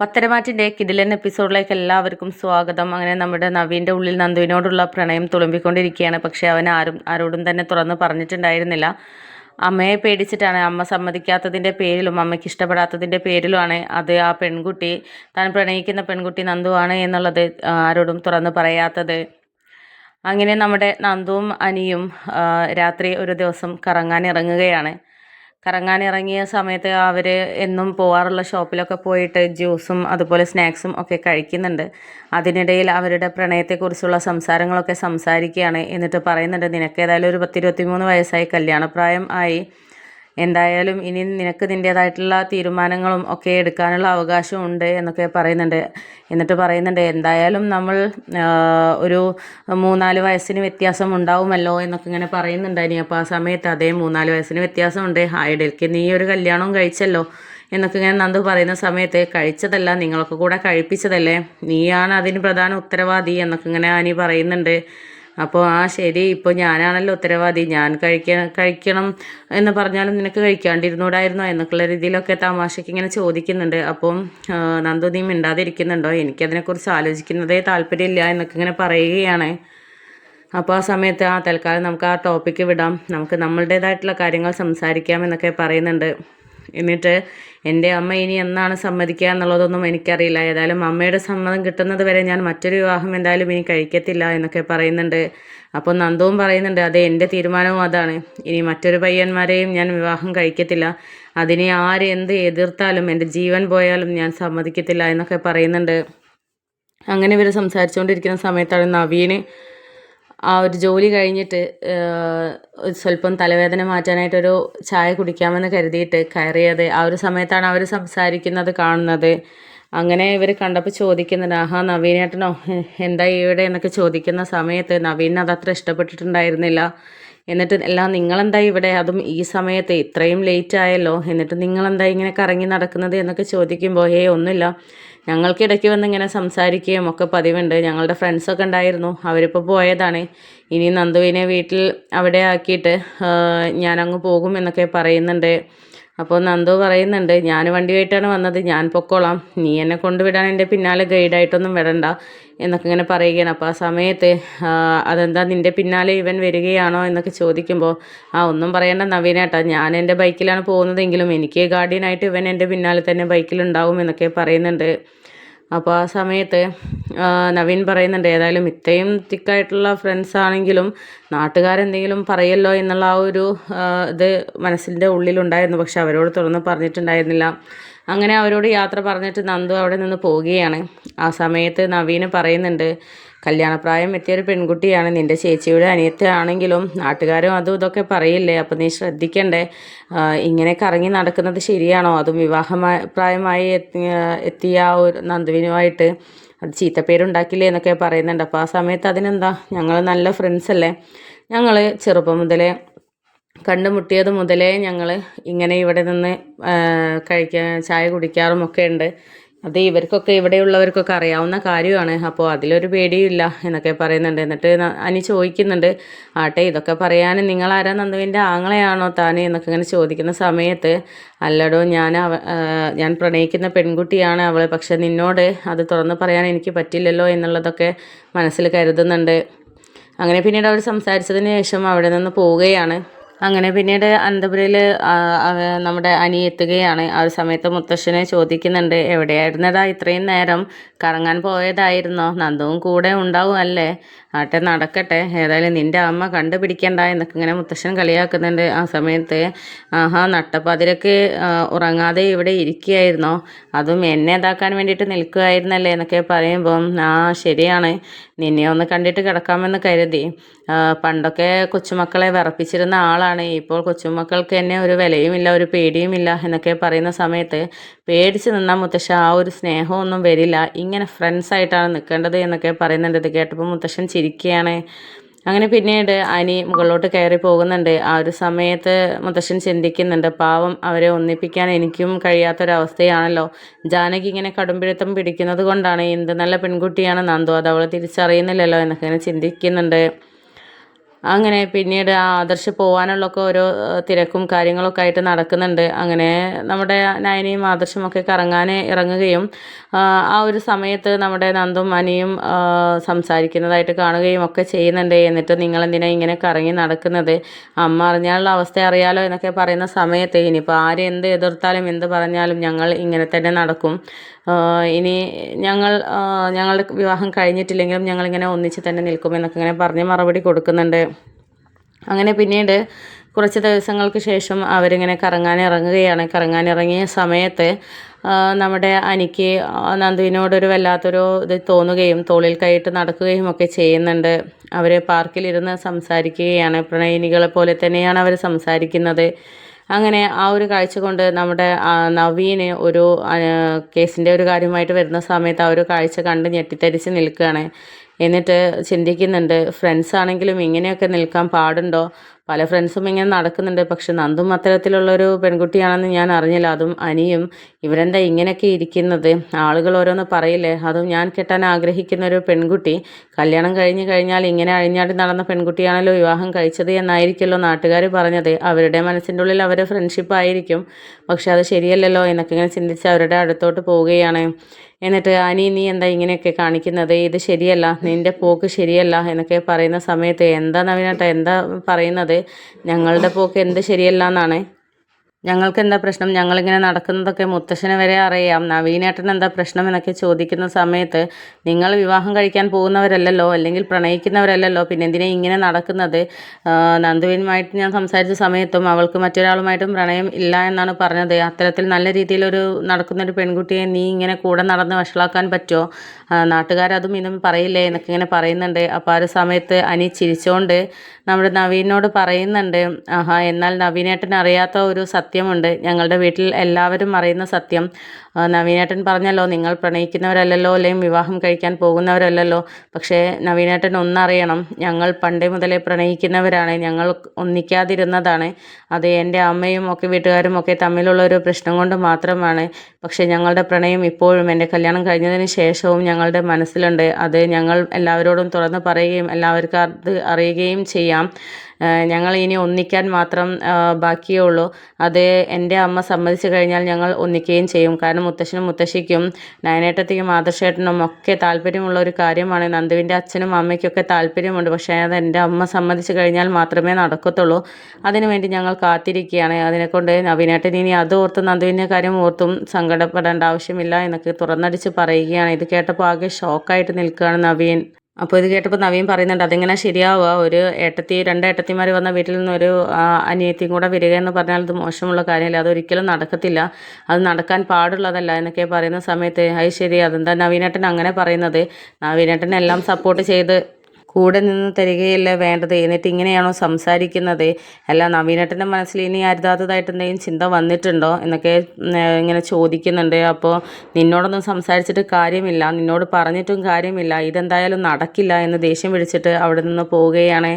പത്തരമാറ്റിന്റെ കിടിലൻ എപ്പിസോഡിലേക്ക് എല്ലാവർക്കും സ്വാഗതം. അങ്ങനെ നമ്മുടെ നവീന്റെ ഉള്ളിൽ നന്ദുവിനോടുള്ള പ്രണയം തുളുമ്പിക്കൊണ്ടിരിക്കുകയാണ്. പക്ഷേ അവൻ ആരും ആരോടും തന്നെ തുറന്ന് പറഞ്ഞിട്ടുണ്ടായിരുന്നില്ല. അമ്മയെ പേടിച്ചിട്ടാണ് അമ്മ സമ്മതിക്കാത്തതിന്റെ പേരിലും അമ്മയ്ക്ക് ഇഷ്ടപ്പെടാത്തതിന്റെ പേരിലുമാണ് അത് ആ പെൺകുട്ടി താൻ പ്രണയിക്കുന്ന പെൺകുട്ടി നന്ദുവാണ് എന്നുള്ളത് ആരോടും തുറന്ന് പറയാത്തത്. അങ്ങനെ നമ്മുടെ നന്ദുവും അനിയും രാത്രി ഒരു ദിവസം കറങ്ങാൻ ഇറങ്ങുകയാണ്. കറങ്ങാൻ ഇറങ്ങിയ സമയത്ത് അവർ എന്നും പോവാറുള്ള ഷോപ്പിലൊക്കെ പോയിട്ട് ജ്യൂസും അതുപോലെ സ്നാക്സും ഒക്കെ കഴിക്കുന്നുണ്ട്. അതിനിടയിൽ അവരുടെ പ്രണയത്തെക്കുറിച്ചുള്ള സംസാരങ്ങളൊക്കെ സംസാരിക്കുകയാണ്. എന്നിട്ട് പറയുന്നുണ്ട് നിനക്ക് ഏതായാലും ഒരു പത്തിരുപത്തി മൂന്ന് വയസ്സായി കല്യാണപ്രായം ആയി. എന്തായാലും ഇനി നിനക്ക് നിന്റേതായിട്ടുള്ള തീരുമാനങ്ങളും ഒക്കെ എടുക്കാനുള്ള അവകാശം ഉണ്ട് എന്നൊക്കെ പറയുന്നുണ്ട്. എന്നിട്ട് പറയുന്നുണ്ട് എന്തായാലും നമ്മൾ ഒരു മൂന്നാൽ വയസ്സിന് വ്യത്യാസം ഉണ്ടാവുമല്ലോ എന്നൊക്കെ ഇങ്ങനെ പറയുന്നുണ്ട് ഇനി അപ്പോൾ ആ സമയത്ത് അതേ മൂന്നാൽ വയസ്സിന് വ്യത്യാസമുണ്ട് ആ ഇടയ്ക്ക് നീ ഒരു കല്യാണവും കഴിച്ചല്ലോ എന്നൊക്കെ ഇങ്ങനെ നന്ദു പറയുന്ന സമയത്ത് കഴിച്ചതല്ല നിങ്ങളൊക്കെ കൂടെ കഴിപ്പിച്ചതല്ലേ? നീയാണ് അതിന് പ്രധാന ഉത്തരവാദി എന്നൊക്കെ ഇങ്ങനെ അനി പറയുന്നുണ്ട്. അപ്പോൾ ആ ശരി ഇപ്പോൾ ഞാനാണല്ലോ ഉത്തരവാദി ഞാൻ കഴിക്കണം കഴിക്കണം എന്ന് പറഞ്ഞാലും നിനക്ക് കഴിക്കാണ്ടിരുന്നൂടായിരുന്നോ എന്നൊക്കെയുള്ള രീതിയിലൊക്കെ തമാശയ്ക്ക് ഇങ്ങനെ ചോദിക്കുന്നുണ്ട്. അപ്പം നന്ദു നീ മിണ്ടാതിരിക്കുന്നുണ്ടോ? എനിക്കതിനെക്കുറിച്ച് ആലോചിക്കുന്നതേ താല്പര്യമില്ല എന്നൊക്കെ ഇങ്ങനെ പറയുകയാണ്. അപ്പോൾ ആ സമയത്ത് ആ തൽക്കാലം നമുക്ക് ആ ടോപ്പിക്ക് വിടാം. നമുക്ക് നമ്മളുടേതായിട്ടുള്ള കാര്യങ്ങൾ സംസാരിക്കാം എന്നൊക്കെ പറയുന്നുണ്ട്. എന്നിട്ട് എന്റെ അമ്മ ഇനി എന്നാണ് സമ്മതിക്കുക എന്നുള്ളതൊന്നും എനിക്കറിയില്ല. ഏതായാലും അമ്മയുടെ സമ്മതം കിട്ടുന്നത് വരെ ഞാൻ മറ്റൊരു വിവാഹം എന്തായാലും ഇനി കഴിക്കത്തില്ല എന്നൊക്കെ പറയുന്നുണ്ട്. അപ്പോൾ നന്ദവും പറയുന്നുണ്ട് അതെ എന്റെ തീരുമാനവും അതാണ്. ഇനി മറ്റൊരു പയ്യന്മാരെയും ഞാൻ വിവാഹം കഴിക്കത്തില്ല. അതിനെ ആര് എന്ത് എതിർത്താലും എന്റെ ജീവൻ പോയാലും ഞാൻ സമ്മതിക്കത്തില്ല എന്നൊക്കെ പറയുന്നുണ്ട്. അങ്ങനെ ഇവർ സംസാരിച്ചുകൊണ്ടിരിക്കുന്ന സമയത്താണ് നവീന് ആ ഒരു ജോലി കഴിഞ്ഞിട്ട് സ്വല്പം തലവേദന മാറ്റാനായിട്ടൊരു ചായ കുടിക്കാമെന്ന് കരുതിയിട്ട് കയറിയത്. ആ ഒരു സമയത്താണ് അവർ സംസാരിക്കുന്നത് കാണുന്നത്. അങ്ങനെ ഇവർ കണ്ടപ്പോൾ ചോദിക്കുന്നുണ്ട് ആഹാ നവീനേട്ടനോ എന്താ ഇവിടെ? എന്നൊക്കെ ചോദിക്കുന്ന സമയത്ത് നവീൻ അതത്ര ഇഷ്ടപ്പെട്ടിട്ടുണ്ടായിരുന്നില്ല. എന്നിട്ട് എല്ലാം നിങ്ങളെന്താ ഇവിടെ? അതും ഈ സമയത്ത് ഇത്രയും ലേറ്റ് ആയല്ലോ. എന്നിട്ട് നിങ്ങളെന്താ ഇങ്ങനെ കറങ്ങി നടക്കുന്നത്? എന്നൊക്കെ ചോദിക്കുമ്പോൾ ഏ ഒന്നുമില്ല. ഞങ്ങൾക്കിടയ്ക്ക് വന്ന് ഇങ്ങനെ സംസാരിക്കുകയും ഒക്കെ പതിവുണ്ട്. ഞങ്ങളുടെ ഫ്രണ്ട്സൊക്കെ ഉണ്ടായിരുന്നു. അവരിപ്പോൾ പോയതാണ്. ഇനി നന്ദുവിനെ വീട്ടിൽ അവിടെ ആക്കിയിട്ട് ഞാനങ്ങ് പോകും എന്നൊക്കെ പറയുന്നുണ്ട്. അപ്പോൾ നന്ദു പറയുന്നുണ്ട് ഞാൻ വണ്ടിയായിട്ടാണ് വന്നത് ഞാൻ പൊക്കോളാം. നീ എന്നെ കൊണ്ടുവിടാൻ എന്റെ പിന്നാലെ ഗൈഡായിട്ടൊന്നും വിടണ്ട എന്നൊക്കെ ഇങ്ങനെ പറയുകയാണ്. അപ്പോൾ ആ സമയത്ത് അതെന്താ നിന്റെ പിന്നാലെ ഇവൻ വരികയാണോ? എന്നൊക്കെ ചോദിക്കുമ്പോൾ ആ ഒന്നും പറയേണ്ട നവീനേട്ടാ ഞാൻ എന്റെ ബൈക്കിലാണ് പോകുന്നതെങ്കിലും എനിക്ക് ഗാർഡിയനായിട്ട് ഇവൻ എന്റെ പിന്നാലെ തന്നെ ബൈക്കിലുണ്ടാവും എന്നൊക്കെ പറയുന്നുണ്ട്. അപ്പോൾ ആ സമയത്ത് നവീൻ പറയുന്നുണ്ട് ഏതായാലും ഇത്രയും തിക്കായിട്ടുള്ള ഫ്രണ്ട്സ് ആണെങ്കിലും നാട്ടുകാരെന്തെങ്കിലും പറയല്ലോ എന്നുള്ള ആ ഒരു ഇത് മനസ്സിന്റെ ഉള്ളിലുണ്ടായിരുന്നു. പക്ഷെ അവരോട് തുറന്ന് പറഞ്ഞിട്ടുണ്ടായിരുന്നില്ല. അങ്ങനെ അവരോട് യാത്ര പറഞ്ഞിട്ട് നന്ദു അവിടെ നിന്ന് പോവുകയാണ്. ആ സമയത്ത് നവീന് പറയുന്നുണ്ട് കല്യാണപ്രായം എത്തിയ എത്തിയൊരു പെൺകുട്ടിയാണ് നിന്റെ ചേച്ചിയുടെ അനിയത്തിയാണെങ്കിലും നാട്ടുകാരും അതും ഇതൊക്കെ പറയില്ലേ? അപ്പം നീ ശ്രദ്ധിക്കണ്ടേ. ഇങ്ങനെ കറങ്ങി നടക്കുന്നത് ശരിയാണോ? അതും വിവാഹമായ പ്രായമായി എത്തിയ ആ ഒരു നന്ദുവിനുമായിട്ട് അത് ചീത്തപ്പേരുണ്ടാക്കില്ലേ എന്നൊക്കെ പറയുന്നുണ്ട്. അപ്പോൾ ആ സമയത്ത് അതിനെന്താ? ഞങ്ങൾ നല്ല ഫ്രണ്ട്സ് അല്ലേ? ഞങ്ങൾ ചെറുപ്പം മുതലേ കണ്ടുമുട്ടിയത് മുതലേ ഞങ്ങൾ ഇങ്ങനെ ഇവിടെ നിന്ന് കഴിക്കാൻ ചായ കുടിക്കാറും ഒക്കെ ഉണ്ട്. അത് ഇവർക്കൊക്കെ ഇവിടെയുള്ളവർക്കൊക്കെ അറിയാവുന്ന കാര്യമാണ്. അപ്പോൾ അതിലൊരു പേടിയില്ല എന്നൊക്കെ പറയുന്നുണ്ട്. എന്നിട്ട് അനി ചോദിക്കുന്നുണ്ട് ആട്ടെ ഇതൊക്കെ പറയാൻ ആരാ നന്ദുവിന്റെ ആങ്ങളെയാണോ താൻ? എന്നൊക്കെ ഇങ്ങനെ ചോദിക്കുന്ന സമയത്ത് അല്ലടോ ഞാൻ അവ ഞാൻ പ്രണയിക്കുന്ന പെൺകുട്ടിയാണ് അവൾ. പക്ഷെ നിന്നോട് അത് തുറന്ന് പറയാൻ എനിക്ക് പറ്റില്ലല്ലോ എന്നുള്ളതൊക്കെ മനസ്സിൽ കരുതുന്നുണ്ട്. അങ്ങനെ പിന്നീട് അവർ സംസാരിച്ചതിന് ശേഷം അവിടെ നിന്ന് പോവുകയാണ്. അങ്ങനെ പിന്നീട് അനന്തപുരയിൽ നമ്മുടെ അനി എത്തുകയാണ്. ആ ഒരു സമയത്ത് മുത്തശ്ശനെ ചോദിക്കുന്നുണ്ട് എവിടെയായിരുന്നടാ ഇത്രയും നേരം? കറങ്ങാൻ പോയതായിരുന്നോ? നന്ദവും കൂടെ ഉണ്ടാവും അല്ലേ? ആട്ടെ നടക്കട്ടെ. ഏതായാലും നിന്റെ അമ്മ കണ്ടുപിടിക്കണ്ട എന്നൊക്കെ ഇങ്ങനെ മുത്തശ്ശൻ കളിയാക്കുന്നുണ്ട്. ആ സമയത്ത് ആഹാ നട്ടപ്പതിരക്ക് ഉറങ്ങാതെ ഇവിടെ ഇരിക്കുകയായിരുന്നോ? അതും എന്നെ ഇതാക്കാൻ വേണ്ടിയിട്ട് നിൽക്കുകയായിരുന്നല്ലേ എന്നൊക്കെ പറയുമ്പം ആ ശരിയാണ്. നിന്നെ ഒന്ന് കണ്ടിട്ട് കിടക്കാമെന്ന് കരുതി. പണ്ടൊക്കെ കൊച്ചുമക്കളെ വിറപ്പിച്ചിരുന്ന ആളാണ് ഇപ്പോൾ കൊച്ചുമക്കൾക്ക് തന്നെ ഒരു വിലയുമില്ല ഒരു പേടിയുമില്ല എന്നൊക്കെ പറയുന്ന സമയത്ത് പേടിച്ച് നിന്നാൽ മുത്തശ്ശ ആ ഒരു സ്നേഹമൊന്നും വരില്ല. ഇങ്ങനെ ഫ്രണ്ട്സ് ആയിട്ടാണ് നിൽക്കേണ്ടത് എന്നൊക്കെ പറയുന്നുണ്ട്. ഇത് കേട്ടപ്പോൾ മുത്തശ്ശൻ ചിരിക്കുകയാണ്. അങ്ങനെ പിന്നീട് അനി മുകളിലോട്ട് കയറി പോകുന്നുണ്ട്. ആ ഒരു സമയത്ത് മുത്തശ്ശൻ ചിന്തിക്കുന്നുണ്ട് പാവം അവരെ ഒന്നിപ്പിക്കാൻ എനിക്കും കഴിയാത്തൊരവസ്ഥയാണല്ലോ. ജാനകി ഇങ്ങനെ കടുംപിടുത്തം പിടിക്കുന്നത് കൊണ്ടാണ് എന്ത് നല്ല പെൺകുട്ടിയാണ് നന്ദു. അത് അവൾ തിരിച്ചറിയുന്നില്ലല്ലോ എന്നൊക്കെ ചിന്തിക്കുന്നുണ്ട്. അങ്ങനെ പിന്നീട് ആ ആദർശ് പോകാനുള്ളൊക്കെ ഓരോ തിരക്കും കാര്യങ്ങളൊക്കെ ആയിട്ട് നടക്കുന്നുണ്ട്. അങ്ങനെ നമ്മുടെ നയനയും ആദർശമൊക്കെ കറങ്ങാൻ ഇറങ്ങുകയും ആ, ഒരു സമയത്ത് നമ്മുടെ നന്ദും അനിയും സംസാരിക്കുന്നതായിട്ട് കാണുകയും ഒക്കെ ചെയ്യുന്നുണ്ട്. എന്നിട്ട് നിങ്ങൾ എന്തിനാ ഇങ്ങനെ കറങ്ങി നടക്കുന്നത്? അമ്മ അറിഞ്ഞാലുള്ള അവസ്ഥ അറിയാലോ എന്നൊക്കെ പറയുന്ന സമയത്ത് ഇനിയിപ്പോൾ ആര് എന്ത് എതിർത്താലും എന്ത് പറഞ്ഞാലും ഞങ്ങൾ ഇങ്ങനെ തന്നെ നടക്കും. ഇനി ഞങ്ങൾ ഞങ്ങളുടെ വിവാഹം കഴിഞ്ഞിട്ടില്ലെങ്കിലും ഞങ്ങളിങ്ങനെ ഒന്നിച്ച് തന്നെ നിൽക്കുമെന്നൊക്കെ ഇങ്ങനെ പറഞ്ഞ് മറുപടി കൊടുക്കുന്നുണ്ട്. അങ്ങനെ പിന്നീട് കുറച്ച് ദിവസങ്ങൾക്ക് ശേഷം അവരിങ്ങനെ കറങ്ങാൻ ഇറങ്ങുകയാണ്. കറങ്ങാൻ ഇറങ്ങിയ സമയത്ത് നമ്മുടെ അനിക്ക് നന്ദുവിനോടൊരു വല്ലാത്തൊരു ഇത് തോന്നുകയും തോളിൽ കൈയിട്ട് നടക്കുകയും ഒക്കെ ചെയ്യുന്നുണ്ട്. അവർ പാർക്കിലിരുന്ന് സംസാരിക്കുകയാണ്. പ്രണയിനികളെ പോലെ തന്നെയാണ് അവർ സംസാരിക്കുന്നത്. അങ്ങനെ ആ ഒരു കാഴ്ച കൊണ്ട് നമ്മുടെ നവീന് ഒരു കേസിന്റെ ഒരു കാര്യമായിട്ട് വരുന്ന സമയത്ത് ആ ഒരു കാഴ്ച കണ്ട് ഞെട്ടിത്തരിച്ച് നിൽക്കുകയാണ്. എന്നിട്ട് ചിന്തിക്കുന്നുണ്ട് ഫ്രണ്ട്സ് ആണെങ്കിലും ഇങ്ങനെയൊക്കെ നിൽക്കാൻ പാടുണ്ടോ? പല ഫ്രണ്ട്സും ഇങ്ങനെ നടക്കുന്നുണ്ട്. പക്ഷെ നന്ദും അത്തരത്തിലുള്ളൊരു പെൺകുട്ടിയാണെന്ന് ഞാൻ അറിഞ്ഞില്ല. അതും അനിയും ഇവരെന്താ ഇങ്ങനെയൊക്കെ ഇരിക്കുന്നത്? ആളുകൾ ഓരോന്ന് പറയില്ലേ? അതും ഞാൻ കെട്ടാൻ ആഗ്രഹിക്കുന്ന ഒരു പെൺകുട്ടി. കല്യാണം കഴിഞ്ഞ് കഴിഞ്ഞാൽ ഇങ്ങനെ അഴിഞ്ഞാടി നടന്ന പെൺകുട്ടിയാണല്ലോ വിവാഹം കഴിച്ചത് എന്നായിരിക്കുമല്ലോ നാട്ടുകാർ പറഞ്ഞത്. അവരുടെ മനസ്സിന്റെ ഉള്ളിൽ അവരെ ഫ്രണ്ട്ഷിപ്പ് ആയിരിക്കും. പക്ഷെ അത് ശരിയല്ലല്ലോ എന്നൊക്കെ ഇങ്ങനെ ചിന്തിച്ച് അവരുടെ അടുത്തോട്ട് പോവുകയാണ്. എന്നിട്ട് ആനി നീ എന്താ ഇങ്ങനെയൊക്കെ കാണിക്കുന്നത്? ഇത് ശരിയല്ല. നിന്റെ പോക്ക് ശരിയല്ല. എന്നൊക്കെ പറയുന്ന സമയത്ത് എന്താ നവീനേട്ടാ? എന്താ പറയുന്നത്? ഞങ്ങളുടെ പോക്ക് എന്ത് ശരിയല്ല എന്നാണ് ഞങ്ങൾക്ക് എന്താ പ്രശ്നം? ഞങ്ങളിങ്ങനെ നടക്കുന്നതൊക്കെ മുത്തശ്ശന് വരെ അറിയാം. നവീനേട്ടൻ എന്താ പ്രശ്നം എന്നൊക്കെ ചോദിക്കുന്ന സമയത്ത് നിങ്ങൾ വിവാഹം കഴിക്കാൻ പോകുന്നവരല്ലല്ലോ അല്ലെങ്കിൽ പ്രണയിക്കുന്നവരല്ലല്ലോ പിന്നെ എന്തിനാ ഇങ്ങനെ നടക്കുന്നത്? നന്ദുവിനുമായിട്ട് ഞാൻ സംസാരിച്ച സമയത്തും അവൾക്ക് മറ്റൊരാളുമായിട്ടും പ്രണയം ഇല്ല എന്നാണ് പറഞ്ഞത്. അത്തരത്തിൽ നല്ല രീതിയിലൊരു നടക്കുന്നൊരു പെൺകുട്ടിയെ നീ ഇങ്ങനെ കൂടെ നടന്ന് വഷളാക്കാൻ പറ്റുമോ നാട്ടുകാരതും ഇതും പറയില്ലേ എന്നൊക്കെ ഇങ്ങനെ പറയുന്നുണ്ട്. അപ്പോൾ ആ ഒരു സമയത്ത് അനി ചിരിച്ചുകൊണ്ട് നമ്മുടെ നവീനോട് പറയുന്നുണ്ട്. ആഹാ എന്നാൽ നവീനേട്ടൻ അറിയാത്ത ഒരു സത്യമുണ്ട്. ഞങ്ങളുടെ വീട്ടിൽ എല്ലാവരും അറിയുന്ന സത്യം. നവീനേട്ടൻ പറഞ്ഞല്ലോ നിങ്ങൾ പ്രണയിക്കുന്നവരല്ലല്ലോ അല്ലെങ്കിൽ വിവാഹം കഴിക്കാൻ പോകുന്നവരല്ലല്ലോ. പക്ഷേ നവീനേട്ടൻ ഒന്നറിയണം ഞങ്ങൾ പണ്ടേ മുതലേ പ്രണയിക്കുന്നവരാണ് ഞങ്ങൾ ഒന്നിക്കാതിരുന്നതാണ്. അത് എന്റെ അമ്മയും ഒക്കെ വീട്ടുകാരും ഒക്കെ തമ്മിലുള്ള ഒരു പ്രശ്നം കൊണ്ട് മാത്രമാണ്. പക്ഷേ ഞങ്ങളുടെ പ്രണയം ഇപ്പോഴും എന്റെ കല്യാണം കഴിഞ്ഞതിന് ശേഷവും ഞങ്ങളുടെ മനസ്സിലുണ്ട്. അത് ഞങ്ങൾ എല്ലാവരോടും തുറന്ന് പറയുകയും എല്ലാവർക്കും അത് അറിയുകയും ചെയ്യാം. ഞങ്ങൾ ഇനി ഒന്നിക്കാൻ മാത്രം ബാക്കിയേ ഉള്ളൂ അത് എന്റെ അമ്മ സമ്മതിച്ചു കഴിഞ്ഞാൽ ഞങ്ങൾ ഒന്നിക്കുകയും ചെയ്യും. കാരണം മുത്തശ്ശനും മുത്തശ്ശിക്കും നയനേട്ടത്തിക്കും ആദർശേട്ടനും ഒക്കെ താല്പര്യമുള്ള ഒരു കാര്യമാണ്. നന്ദുവിന്റെ അച്ഛനും അമ്മയ്ക്കൊക്കെ താല്പര്യമുണ്ട്. പക്ഷേ അത് എന്റെ അമ്മ സമ്മതിച്ചു കഴിഞ്ഞാൽ മാത്രമേ നടക്കത്തുള്ളൂ. അതിനുവേണ്ടി ഞങ്ങൾ കാത്തിരിക്കുകയാണ്. അതിനെക്കൊണ്ട് നവീനേട്ടൻ ഇനി അത് ഓർത്ത് നന്ദുവിന്റെ കാര്യം ഓർത്തും സങ്കടപ്പെടേണ്ട ആവശ്യമില്ല എന്നൊക്കെ തുറന്നടിച്ച് പറയുകയാണ്. ഇത് കേട്ടപ്പോൾ ആകെ ഷോക്കായിട്ട് നിൽക്കുകയാണ് നവീൻ. അപ്പോൾ ഇത് കേട്ടപ്പോൾ നവീൻ പറയുന്നുണ്ട് അതെങ്ങനെ ശരിയാവുക? ഒരു ഏട്ടത്തി രണ്ട് ഏട്ടത്തിമാർ വന്ന വീട്ടിൽ നിന്ന് ഒരു ആ, അനിയത്തിയും കൂടെ വരിക എന്ന് പറഞ്ഞാൽ അത് മോശമുള്ള കാര്യമല്ല? അതൊരിക്കലും നടക്കത്തില്ല. അത് നടക്കാൻ പാടുള്ളതല്ല എന്നൊക്കെ പറയുന്ന സമയത്ത് അത് ശരി അതെന്താ നവീനേട്ടൻ അങ്ങനെ പറയുന്നത്? നവീനേട്ടൻ എല്ലാം സപ്പോർട്ട് ചെയ്ത് കൂടെ നിന്ന് തരികയല്ല വേണ്ടത്? എന്നിട്ട് ഇങ്ങനെയാണോ സംസാരിക്കുന്നത്? അല്ല നവീനേട്ടന്റെ മനസ്സിൽ ഇനി അരുതാത്തതായിട്ട് എന്തെങ്കിലും ചിന്ത വന്നിട്ടുണ്ടോ? എന്നൊക്കെ ഇങ്ങനെ ചോദിക്കുന്നുണ്ട്. അപ്പോൾ നിന്നോടൊന്നും സംസാരിച്ചിട്ട് കാര്യമില്ല. നിന്നോട് പറഞ്ഞിട്ടും കാര്യമില്ല. ഇതെന്തായാലും നടക്കില്ല എന്ന് ദേഷ്യം പിടിച്ചിട്ട് അവിടെ നിന്ന് പോവുകയാണ്.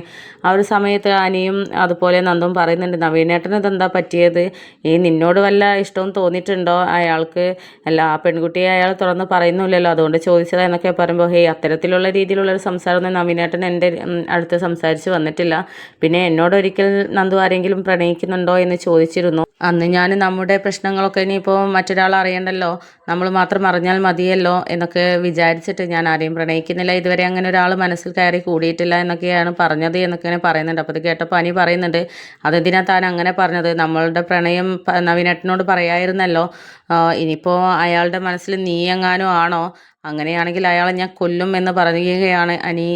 ആ ഒരു സമയത്ത് അനിയും അതുപോലെ നന്ദും പറയുന്നുണ്ട് നവീനേട്ടന് ഇതെന്താ പറ്റിയത്? ഈ നിന്നോട് വല്ല ഇഷ്ടവും തോന്നിയിട്ടുണ്ടോ അയാൾക്ക്? അല്ല ആ പെൺകുട്ടിയെ അയാൾ തുറന്ന് പറയുന്നില്ലല്ലോ അതുകൊണ്ട് ചോദിച്ചതാ എന്നൊക്കെ പറയുമ്പോൾ ഹേയ് അത്തരത്തിലുള്ള രീതിയിലുള്ളൊരു സംസാരമൊന്നും നവീനേട്ടൻ എന്റെ ഉം, അടുത്ത് സംസാരിച്ച് വന്നിട്ടില്ല. പിന്നെ എന്നോട് ഒരിക്കൽ നന്ദു ആരെങ്കിലും പ്രണയിക്കുന്നുണ്ടോ എന്ന് ചോദിച്ചിരുന്നു. അന്ന് ഞാൻ നമ്മുടെ പ്രശ്നങ്ങളൊക്കെ ഇനിയിപ്പോൾ മറ്റൊരാൾ അറിയണ്ടല്ലോ. നമ്മൾ മാത്രം അറിഞ്ഞാൽ മതിയല്ലോ എന്നൊക്കെ വിചാരിച്ചിട്ട് ഞാൻ ആരെയും പ്രണയിക്കുന്നില്ല. ഇതുവരെ അങ്ങനെ ഒരാൾ മനസ്സിൽ കയറി കൂടിയിട്ടില്ല എന്നൊക്കെയാണ് പറഞ്ഞത് എന്നൊക്കെ പറയുന്നുണ്ട്. അപ്പോൾ ഇത് കേട്ടപ്പോൾ അനി പറയുന്നുണ്ട് അതെന്തിനാ താൻ അങ്ങനെ പറഞ്ഞത്? നമ്മളുടെ പ്രണയം നവീനേട്ടനോട് പറയായിരുന്നല്ലോ. ഇനിയിപ്പോൾ അയാളുടെ മനസ്സിൽ നീ ആണോ? അങ്ങനെയാണെങ്കിൽ അയാളെ ഞാൻ കൊല്ലും എന്ന് പറയുകയാണ് അനി.